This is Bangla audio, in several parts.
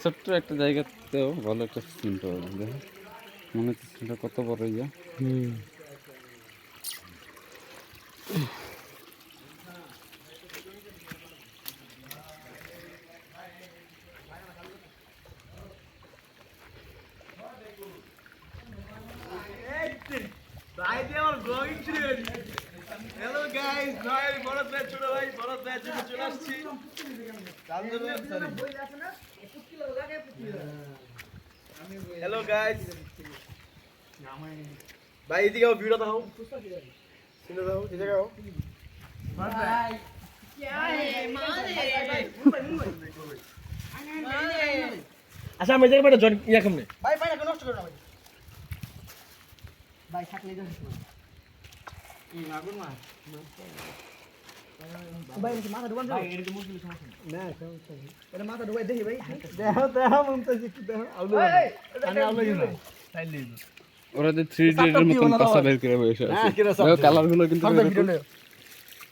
ছোট্ট একটা জায়গাতেও ভালো একটা সিন পাওয়া যায় মনে হচ্ছে সিনটা কত বড় ইয়া হুম। হ্যালো গাইস ভাই বড় ভাই ছোট ভাই বড় ভাই ছোট চলে আসছি। হ্যালো গাইস ভাই এদিকে আও ভিডিও দাও শুনে দাও জায়গায় আও আচ্ছা আমি জায়গা বেটা জন ইয়া কেমনে ভাই ভাই নষ্ট করো না ভাই। ভাই থাকলে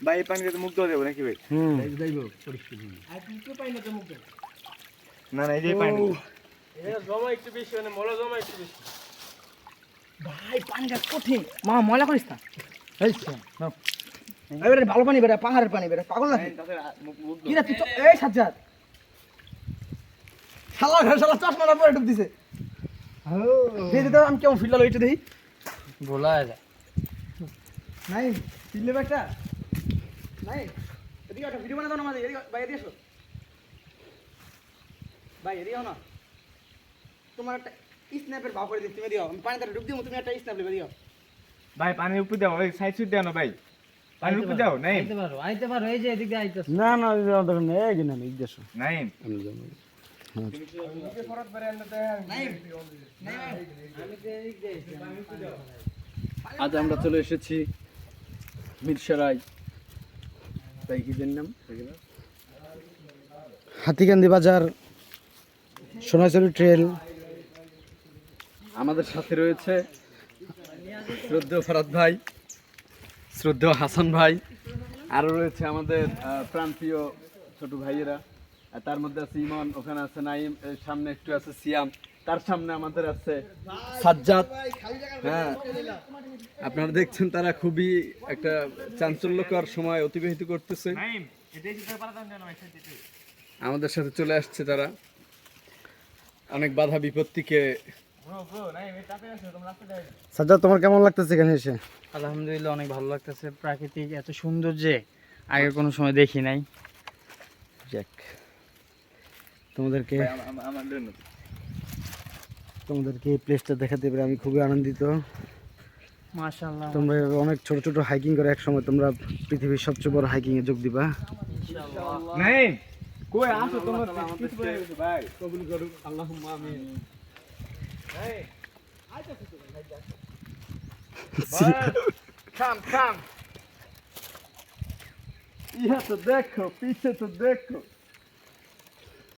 ভাই মাথা মুখ দেওয়া যাবে নাকি না মুখ না না পানি জমা একটু বেশি মানে মলা জমা একটু বেশি ভাই পানিটা কঠিন মা ময়লা করিস না এই নাও। এবারে ভালো পানি বেটা পাহাড়ের পানি বেটা পাগল নাকি? কি রে তুই এই সাজ্জাদ। শালা ঘর শালা চশমা না পরে ডুব দিছে দেখি তো আমি কেমন ফিল্ডা লইতে দেখি। ভোলা যায় নাই ফিল্ডে একটা। নাই এদিকে একটা ভিডিও বানা দাও না আমাদের এদিকে ভাই এদিকে এসো ভাই এদিকে আও না। তোমার একটা স্ন্যাপের ভাব করে দিই তুমি দিও আমি পানিতে ডুব দিও তুমি একটা স্ন্যাপ লেবে দিও ভাই পানির উপর দাও ওই সাইড সুইট দাও না ভাই। পানির উপর দাও নাই আইতে পারো আইতে পারো এই যে এদিকে আইতেছে। না না দেখুন এই কিনা এই দেশ নাই আমি যাব। নাই আজ আমরা চলে এসেছি মিরসরাই। তাই কি নাম? হাতিকান্দি বাজার সোনাচুরি ট্রেল। আমাদের সাথে রয়েছে শ্রদ্ধেয় ফরাদ ভাই শ্রদ্ধেয় হাসান ভাই আরও রয়েছে আমাদের প্রাণপ্রিয় ছোট ভাইয়েরা। তার মধ্যে আছে ইমন ওখানে আছে নাইম সামনে একটু আছে সিয়াম। তার সামনে আমাদের আছে সাজ্জাদ। হ্যাঁ আপনারা দেখছেন তারা খুবই একটা চাঞ্চল্যকর সময় অতিবাহিত করতেছে। আমাদের সাথে চলে আসছে তারা। অনেক বাধা বিপত্তিকে সাজ্জাদ তোমার কেমন লাগতেছে এখানে এসে? আলহামদুলিল্লাহ অনেক ভালো লাগতেছে। প্রাকৃতিক এত সুন্দর যে আগে কোনো সময় দেখি নাই। যাক তোমাদেরকে তোমাদেরকে এই প্লেসটা দেখাতে পেরে আমি খুবই আনন্দিত। মাশাআল্লাহ। তোমরা অনেক ছোট ছোট হাইকিং করে এক সময় তোমরা পৃথিবীর সবচেয়ে বড় হাইকিং এ যোগ দিবা। নাই কই আসো তোমরা কিছু বলে ভাই। কবুল করুক আল্লাহুম্মা আমিন। Kam, kam! Ja to deko, have to deco.